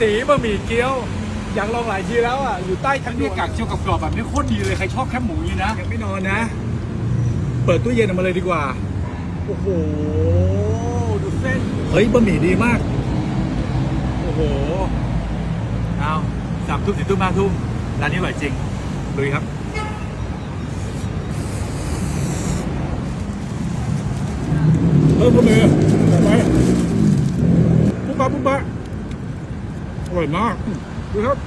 สีบะหมี่เกี๊ยว อยากลองหลายทีแล้วอะ อยู่ใต้ทางด่เนี่วยนกากเจียวกับกรอบแบบนี้โคตรดีเลย ใครชอบแคบหมูนี่นะ ยังไม่นอนนะ เปิดตู้เย็นออกมาเลยดีกว่า โอ้โห ดูเส้น เฮ้ยบะหมี่ดีมาก โอ้โห เอาสามทุ่มสี่ทุ่มห้าทุ่มร้านนี้อร่อยจริงลุยครับ เพิ่มข้อมือจัดไปปุ๊บปั๊บปุ๊บปั๊บ อร่อยมากดูครับ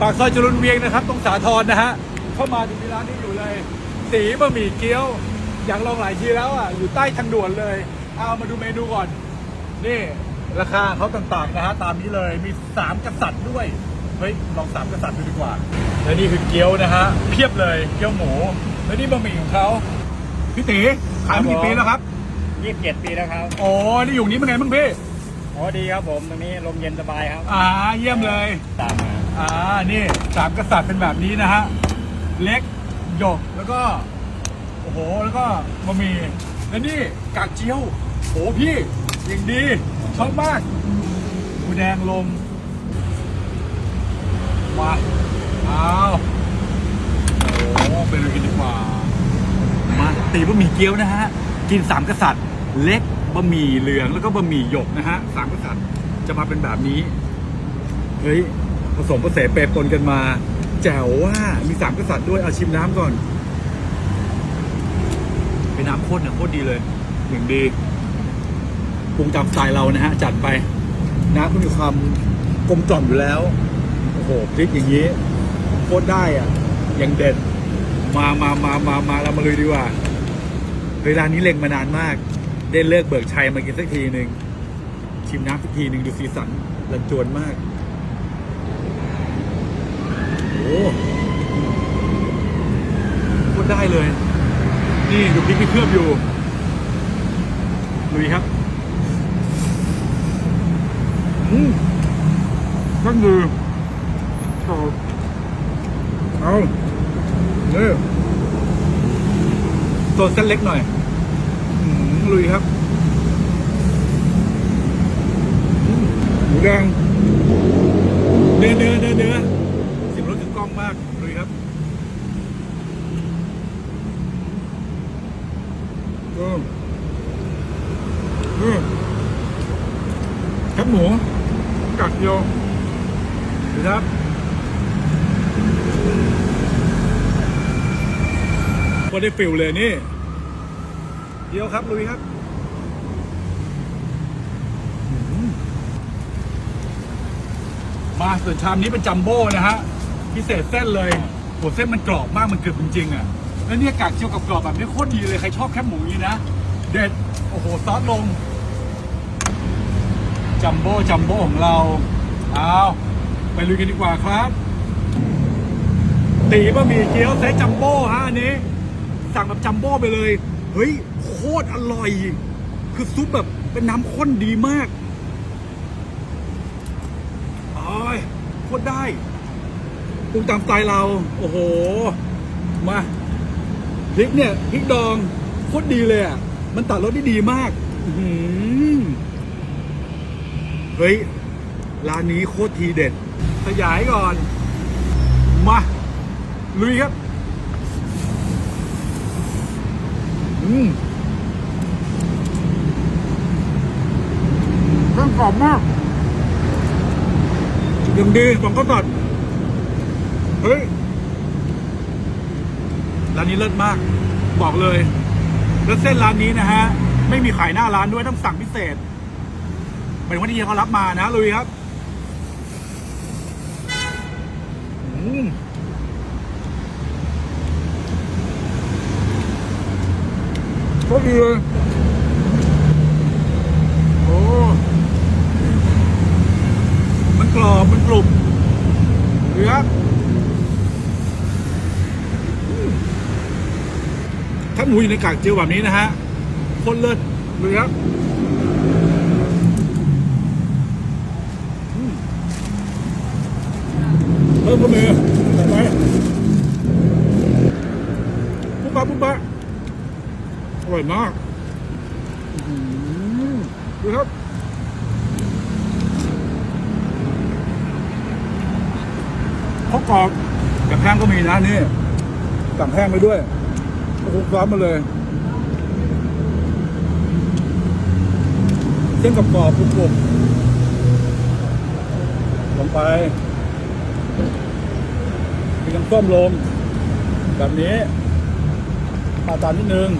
ปากซอยจรุนเวียงนะครับ ตรงสาทรนะฮะ เข้ามาดูที่ร้านนี้อยู่เลย สีบะหมี่เกี๊ยว อยากลองหลายทีแล้วอะ อยู่ใต้ทางด่วนเลย เอามาดูเมนูก่อน นี่ ราคาเขาต่างๆนะฮะ ตามนี้เลย มีสามกษัตริย์ด้วย เฮ้ย ลองสามกษัตริย์ดูดีกว่า และนี่คือเกี๊ยวนะฮะ เพียบเลย เกี๊ยวหมู และนี่บะหมี่ของเขา พี่ตีขายมากี่ปีแล้วครับ ยี่สิบเจ็ดปีแล้วครับ โอ้นี่อยู่นี้เป็นไงบ้างพี่ อ๋อดีครับผมตรงนี้ลมเย็นสบายครับ อ่า เยี่ยมเลย ตามมาอ่า นี่สามกษัตริย์เป็นแบบนี้นะฮะ เล็ก หยก แล้วก็ โอ้โห แล้วก็บะหมี่แล้วนี่กากเจียวโหพี่อย่างดี ชอบมากหมูแดงลงว้าอ้าวโอ้โหไปเลยกันดีกว่า มาตีบะหมี่เกี๊ยวนะฮะ กินสามกษัตริย์ เล็กบะหมี่เหลืองแล้วก็บะหมี่หยกนะฮะสามกษัตริย์จะมาเป็นแบบนี้ เฮ้ย ผสมผสมเปรย์ปนกันมา แจ๋วว่ามีสามกษัตริย์ด้วยเอาชิมน้ำก่อน เป็นน้ำข้นนะโคตรดีเลยหนึ่งดีปรุงตามสไตล์เรานะฮะ จัดไปน้ำก็มีความกลมกล่อมอยู่แล้ว โอ้โหพริกอย่างนี้โคตรได้อะอย่างเด็ดมามามามามาเรามาเลยดีกว่า เวลานี้เล็งมานานมาก ได้เลิกเบิกชัยมากินสักทีหนึ่งชิมน้ำสักทีหนึ่งดูสีสันรันจวนมาก โอ้โคตรได้เลย นี่ดูพริกที่เคลือบอยู่ลุยครับ อืมก็คือต่อเอาเนี่ย ตัวเส้นเล็กหน่อยอลุยครับ หมูแดงเนื้อเนื้อเนื้อเนื้อเสิบรถถึงกล้องมากลุยครับอืมอืมครับหมูกัดเดียวดูครับ ได้ฟิลเลยนี่เดียวครับลุยครับมาส่วนชามนี้เป็นจัมโบ้นะฮะพิเศษเส้นเลยโหเส้นมันกรอบมากมันเกือบจริงๆอะแล้วเนี่ยกากเจียวกับกรอบแบบนี้โคตรดีเลยใครชอบแคบหมูนี้นะเด็ดโอ้โหซอสลงจัมโบ้จัมโบ้ของเราเอาไปลุยกันดีกว่าครับตีบะหมี่เกี๊ยวเซตจัมโบ้ฮะอันนี้ สั่งแบบจัมโบ้ไปเลย เฮ้ย โคตรอร่อย คือซุปแบบเป็นน้ำข้นดีมากอ้อยโคตรได้ปรุงตามสไตล์เรา โอ้โห มาพริกเนี่ยพริกดองโคตรดีเลยอะ มันตัดรสได้ดีมากเฮ้ย ร้านนี้โคตรทีเด็ด ขยายก่อน มา ลุยครับ อืม เครื่องกรอบมากยังดีสองข้าวตัดเฮ้ยร้านนี้เลิศมาก บอกเลย แล้วเส้นร้านนี้นะฮะ ไม่มีขายหน้าร้านด้วยต้องสั่งพิเศษหมายถึงว่าที่เขารับมานะลุยครับ อืม ก็ดีเลยโอ้ มันกรอบ มันกรุบเลือืมถ้าหมูอยู่ในกากเจียวแบบนี้นะฮะคนเลิศดูครับอื ร่ยมากดูครับข้าวกรอบกับแห้งก็มีนะนี่สั่งแห้งไปด้วยคลุร้อมมาเลย เส้นกับกรอบกรุบลงไปมีน้ำส้มลง แบบนี้ปาตานิดนึง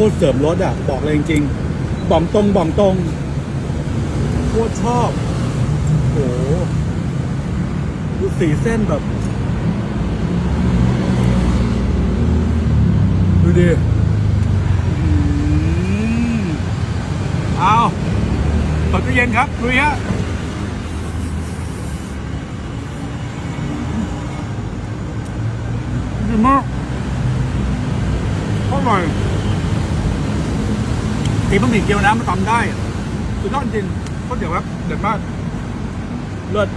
คตรเสริมรสอะ บอกเลยจริงๆบ่อมตรงบ่อมตรงโคตรชอบโอ้โหดูสีเส้นแบบ ดูดิอื้อหือเอาเปิดตู้เย็นครับลุยฮะดีมากอร่อย ตีบะหมี่เกี๊ยวน้ำมันตำได้สุดยอดจริงโคตรเดี๋ยวครับเด็ดมากเลิศ